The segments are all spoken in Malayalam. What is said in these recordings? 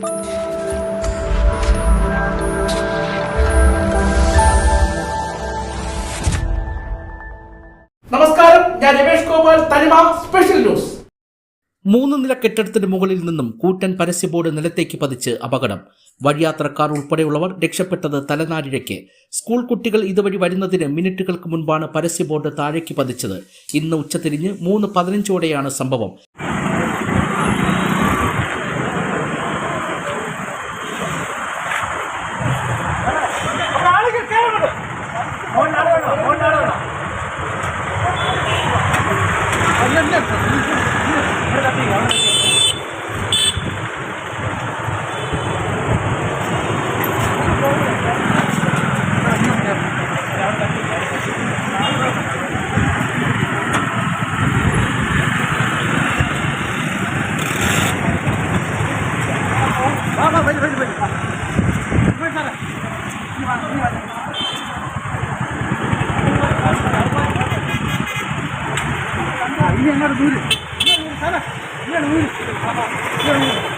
നമസ്കാരം ഞാൻ തനിമ സ്പെഷ്യൽ ന്യൂസ് മൂന്ന് നില കെട്ടിടത്തിന് മുകളിൽ നിന്നും കൂറ്റൻ പരസ്യ ബോർഡ് നിലത്തേക്ക് പതിച്ച് അപകടം. വഴിയാത്രക്കാർ ഉൾപ്പെടെയുള്ളവർ രക്ഷപ്പെട്ടത് തലനാരിഴയ്ക്ക്. സ്കൂൾ കുട്ടികൾ ഇതുവഴി വരുന്നതിന് മിനിറ്റുകൾക്ക് മുൻപാണ് പരസ്യ ബോർഡ് താഴേക്ക് പതിച്ചത്. ഇന്ന് ഉച്ചതിരിഞ്ഞ് മൂന്ന് പതിനഞ്ചോടെയാണ് സംഭവം. வா போயிட்டு போயிட்டு போயிட்டு போயிட்டு சார் இது என்னோட ஊர்? சார் என்னோட ஊர்?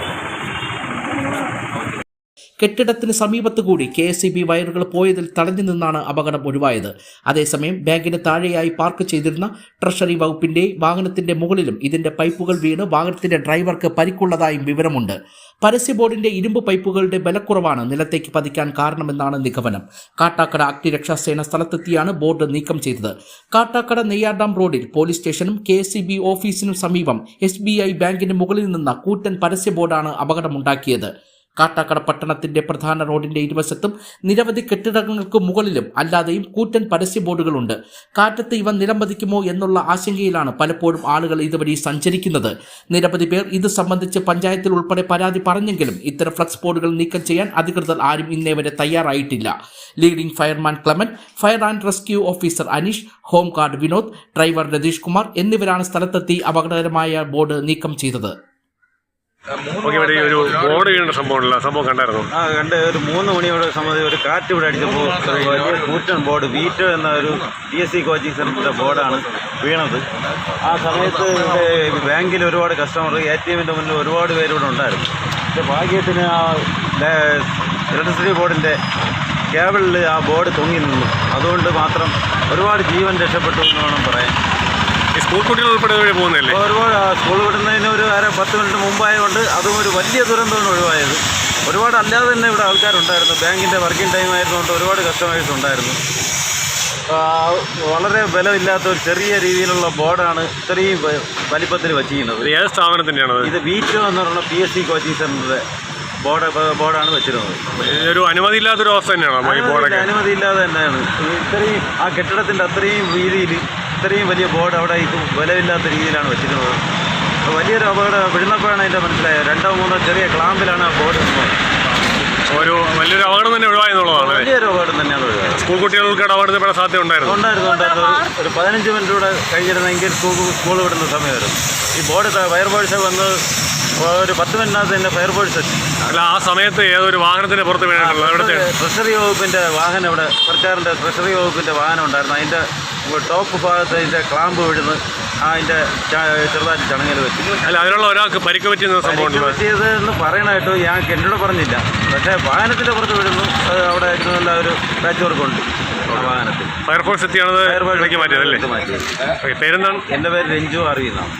കെട്ടിടത്തിന് സമീപത്ത് കൂടി കെ എസ് ബി വയറുകൾ പോയതിൽ തടഞ്ഞു നിന്നാണ് അപകടം ഒഴിവായത്. അതേസമയം ബാങ്കിന് താഴെയായി പാർക്ക് ചെയ്തിരുന്ന ട്രഷറി വകുപ്പിന്റെ വാഹനത്തിന്റെ മുകളിലും ഇതിന്റെ പൈപ്പുകൾ വീണ് വാഹനത്തിന്റെ ഡ്രൈവർക്ക് പരിക്കുള്ളതായും വിവരമുണ്ട്. പരസ്യ ബോർഡിന്റെ ഇരുമ്പ് പൈപ്പുകളുടെ ബലക്കുറവാണ് നിലത്തേക്ക് പതിക്കാൻ കാരണമെന്നാണ് നിഗമനം. കാട്ടാക്കട അഗ്നിരക്ഷാസേന സ്ഥലത്തെത്തിയാണ് ബോർഡ് നീക്കം ചെയ്തത്. കാട്ടാക്കട നെയ്യാർഡാം റോഡിൽ പോലീസ് സ്റ്റേഷനും കെ ഓഫീസിനും സമീപം എസ് ബാങ്കിന്റെ മുകളിൽ നിന്ന കൂറ്റൻ പരസ്യ ബോർഡാണ് അപകടമുണ്ടാക്കിയത്. കാട്ടാക്കട പട്ടണത്തിന്റെ പ്രധാന റോഡിന്റെ ഇരുവശത്തും നിരവധി കെട്ടിടങ്ങൾക്ക് മുകളിലും അല്ലാതെയും കൂറ്റൻ പരസ്യ ബോർഡുകളുണ്ട്. കാറ്റത്ത് ഇവ നിലംപതിക്കുമോ എന്നുള്ള ആശങ്കയിലാണ് പലപ്പോഴും ആളുകൾ ഇതുവഴി സഞ്ചരിക്കുന്നത്. നിരവധി പേർ ഇത് സംബന്ധിച്ച് പഞ്ചായത്തിൽ ഉൾപ്പെടെ പരാതി പറഞ്ഞെങ്കിലും ഇത്തരം ഫ്ലക്സ് ബോർഡുകൾ നീക്കം ചെയ്യാൻ അധികൃതർ ആരും ഇന്നേ വരെ തയ്യാറായിട്ടില്ല. Leading fireman Clemen fire and rescue officer Aneesh home guard Vinod driver Ratheesh Kumar എന്നിവരാണ് സ്ഥലത്തെത്തി അപകടകരമായ ബോർഡ് നീക്കം ചെയ്തത്. ഓക്കെ ഇവിടെ ഒരു ബോർഡ് വീണ സംഭവമുണ്ടല്ലോ സംഭവം കണ്ടായിരുന്നു? ആ കണ്ട് ഒരു മൂന്ന് മണിയോടെ സംബന്ധിച്ച് ഒരു കാറ്റ് ഇവിടെ അടിച്ചപ്പോൾ വലിയ കൂറ്റൻ ബോർഡ് വീറ്റ് എന്ന ഒരു പി എസ് സി കോച്ചിങ് സെന്ററിന്റെ ബോർഡാണ് വീണത്. ആ സമയത്ത് ബാങ്കിൽ ഒരുപാട് കസ്റ്റമർ എ ടി എമ്മിന്റെ മുന്നിൽ ഒരുപാട് പേര് ഇവിടെ ഉണ്ടായിരുന്നു. പക്ഷേ ഭാഗ്യത്തിന് ആ ഇലക്ട്രിസിറ്റി ബോർഡിന്റെ കേബിളിൽ ആ ബോർഡ് തൂങ്ങി നിന്നു. അതുകൊണ്ട് മാത്രം ഒരുപാട് ജീവൻ രക്ഷപ്പെട്ടു എന്ന് വേണം പറയാൻ. ഈ സ്കൂൾ കുട്ടികൾ ഉൾപ്പെടെ വഴി പോകുന്നില്ലേ ഒരുപാട് സ്കൂൾ വിടുന്നതിന് ഒരു അര പത്ത് മിനിറ്റ് മുമ്പായതുകൊണ്ട് അതും ഒരു വലിയ ദുരന്തമാണ് ഒഴിവായത്. ഒരുപാട് അല്ലാതെ തന്നെ ഇവിടെ ആൾക്കാരുണ്ടായിരുന്നു. ബാങ്കിന്റെ വർക്കിംഗ് ടൈം ആയിരുന്നുകൊണ്ട് ഒരുപാട് കസ്റ്റമേഴ്സ് ഉണ്ടായിരുന്നു. വളരെ ബലമില്ലാത്ത ഒരു ചെറിയ രീതിയിലുള്ള ബോർഡാണ് ഇത്രയും വലിപ്പത്തിൽ വച്ചിരിക്കുന്നത്. ഏത് സ്ഥാപനത്തിന്റെയാണ് ഇത് വീറ്റോ എന്ന് പറയുന്ന പി എസ് സി കോച്ചിങ് സെന്ററിന്റെ ബോർഡ് ബോർഡാണ് വെച്ചിരുന്നത്. ഒരു അനുമതി ഇല്ലാത്തൊരു അവസ്ഥ തന്നെയാണ്? ഈ അനുമതി ഇല്ലാതെ തന്നെയാണ്. ഇത് ഇത്രയും ആ കെട്ടിടത്തിന്റെ അത്രയും വീതിയിൽ ഇത്രയും വലിയ ബോർഡ് അവിടെ ഇത് ബലമില്ലാത്ത രീതിയിലാണ് വെച്ചിരുന്നത് അപ്പോൾ വലിയൊരു അപകടം വിഴുന്നപ്പോഴാണ് അതിന്റെ മനസ്സിലായത്. രണ്ടോ മൂന്നോ ചെറിയ ക്ലാമ്പിലാണ് ആ ബോർഡ് ഒരു വലിയൊരു അപകടം തന്നെ ഒഴിവായെന്നുള്ളതാണ്? വലിയൊരു അപകടം തന്നെയാണ് ഒഴിവായത്. സ്കൂൾ കുട്ടികൾക്ക് അപകടത്തിൽപ്പെടാൻ സാധ്യത ഉണ്ടായിരുന്നു. ഉണ്ടായിരുന്നു ഉണ്ടായിരുന്നു. ഒരു- പതിനഞ്ച് മിനിറ്റ് കൂടെ കഴിഞ്ഞിരുന്നെങ്കിൽ സ്കൂൾ സ്കൂൾ വിടുന്ന സമയമായിരുന്നു. ഈ ബോർഡ് ഫയർഫോഴ്സ് വന്ന് ഒരു പത്ത് മിനിറ്റിനകത്ത് തന്നെ ഫയർഫോഴ്സ് എത്തി. അല്ല ആ സമയത്ത് ഏതൊരു വാഹനത്തിന്റെ പുറത്ത് വീണിട്ടുള്ളത് എവിടുത്തെ ട്രഷറി വകുപ്പിന്റെ വാഹനം ഇവിടെ സർക്കാരിന്റെ ട്രഷറി വകുപ്പിന്റെ വാഹനം ഉണ്ടായിരുന്നു. അതിന്റെ ടോപ്പ് ഭാഗത്ത് അതിന്റെ ക്ലാമ്പ് വീഴുന്നു ആ അതിന്റെ ചെറുതായിട്ട് ചടങ്ങിൽ വെച്ചു. അല്ല അതിനുള്ള ഒരാൾക്ക് പരിക്ക് പറ്റിയ സംഭവം പറ്റിയത് എന്ന് പറയണായിട്ട് ഞാൻ എന്നോട് പറഞ്ഞില്ല. പക്ഷേ വാഹനത്തിന്റെ പുറത്ത് വീഴുന്നു. അത് അവിടെ നല്ല ഒരു പാച്ച് വർക്ക് ഉണ്ട്. വാഹനത്തിൽ. ഫയർഫോഴ്സ് എത്തിയാണത് മാറ്റിയതല്ലേ പേരെന്താണ്? എന്റെ പേര് രഞ്ജു അറിയുന്നതാണ്